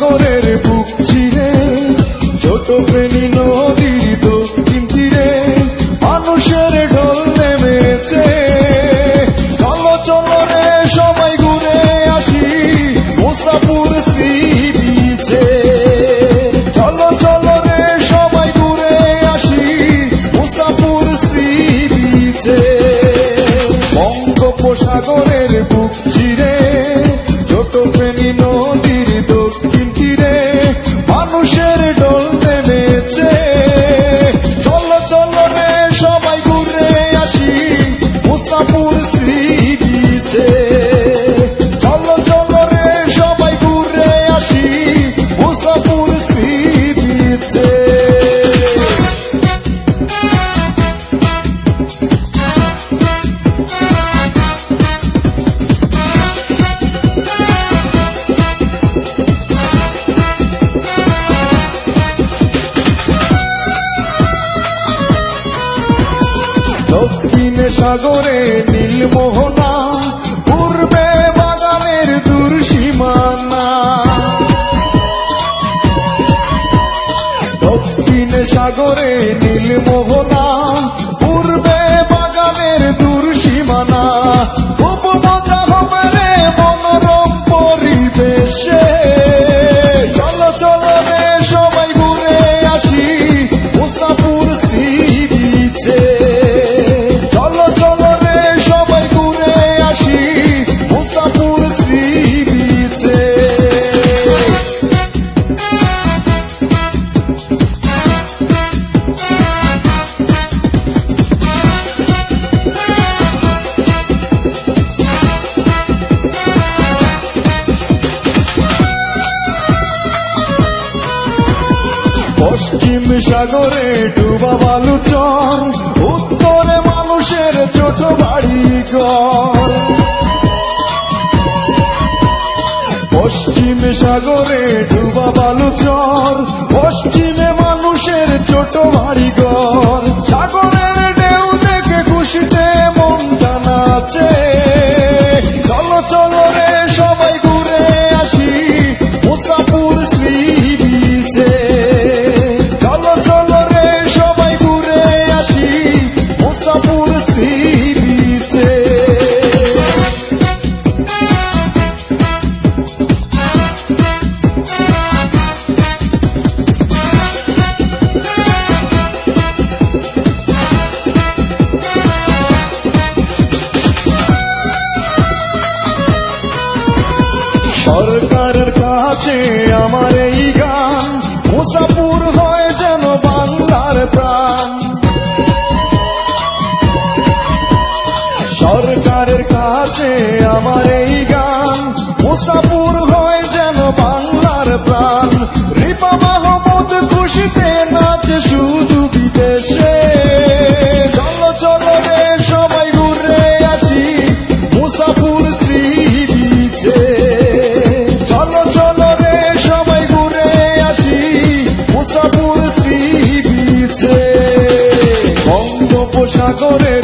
সাগরের বুক ছিলে ছোট প্রেমী নদীর দোষ সাগরে নীল মোহনা পূর্বে বাগানের দূর সীমানা। দক্ষিণে সাগরে নীলমোহনা, পূর্বে বাগানের দূর সীমানা। উপমজা হবে রে মনোর পশ্চিম সাগরে ডুবা বালুচর, উত্তরে মানুষের ছোট বাড়ি ঘর পশ্চিম সাগরে ডুবা বালুচর, পশ্চিমে মানুষের ছোট বাড়ি ঘর সাগরে আমার এই গান মুসাপুর হয় যেন বাংলার প্রাণ। সরকারের কাছে আমার এই গান মুসাপুর হয় যেন বাংলার প্রাণ। Ripa Mahmud con él.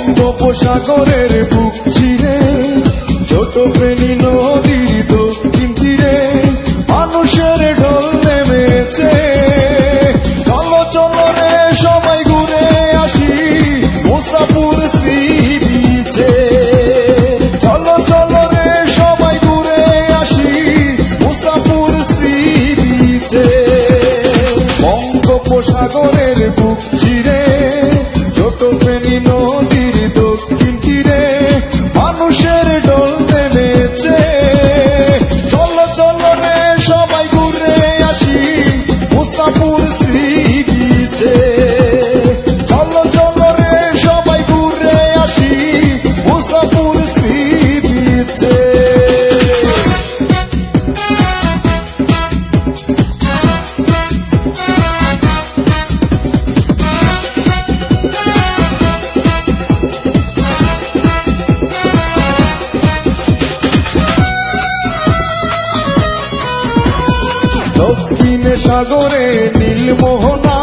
বঙ্গোপসাগরের বুক দক্ষিণ সাগরে নীলমোহনা